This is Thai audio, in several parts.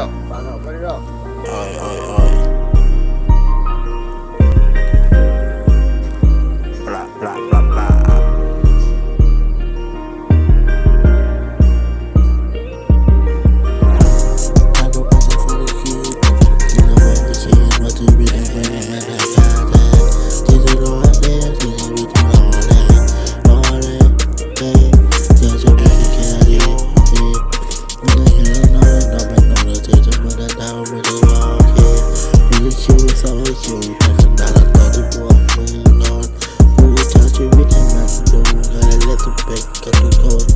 up. Back up. Put it up. โอ้ยโอ้ย เศร้าคิวแต่ขนาดตอนที่พวกมึงนอนกูใช้ชีวิตให้มันดูง่ายและสุดเป็กกับทุกคน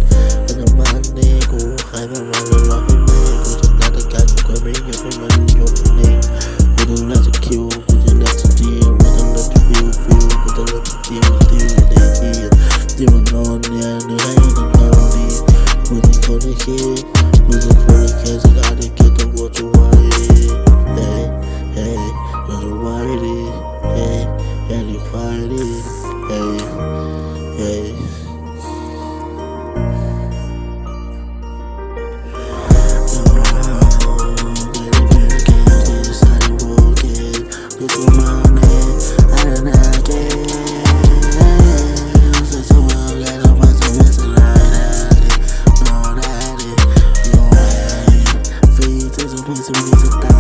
ปัจจุบันนี้กูหายไปวันละร้อยเมตรกูจะนัดกันกูไม่ยากให้มันหยุดนิ่งกูต้องรักจะคิวกูจะรักจะดีกูต้องรักจะฟิวฟิวกูต้องรักจะดีดีดีดีที่มันนอนเนี่ยเหนื่อยต้องนอนดีกูจะคนที่คิดกูจะคนที่แค่จะได้ที่คิดต้อ music, music, music.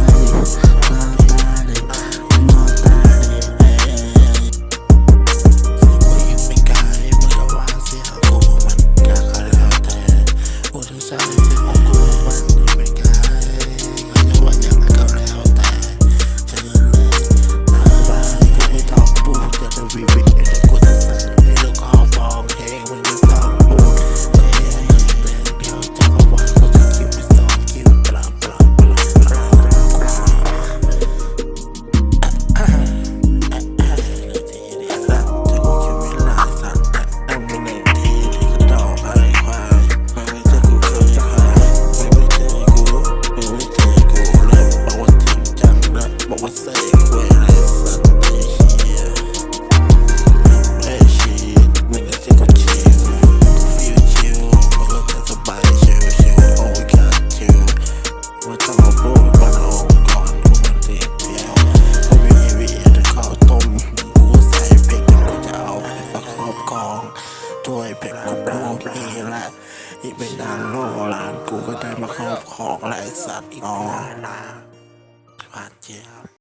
Tôi phải có bố mẹ lại อีกไม่นานโลกหลานกูก็ได้มาครอบครองและไอ้สัตว์อีกนานผ่านเจียบ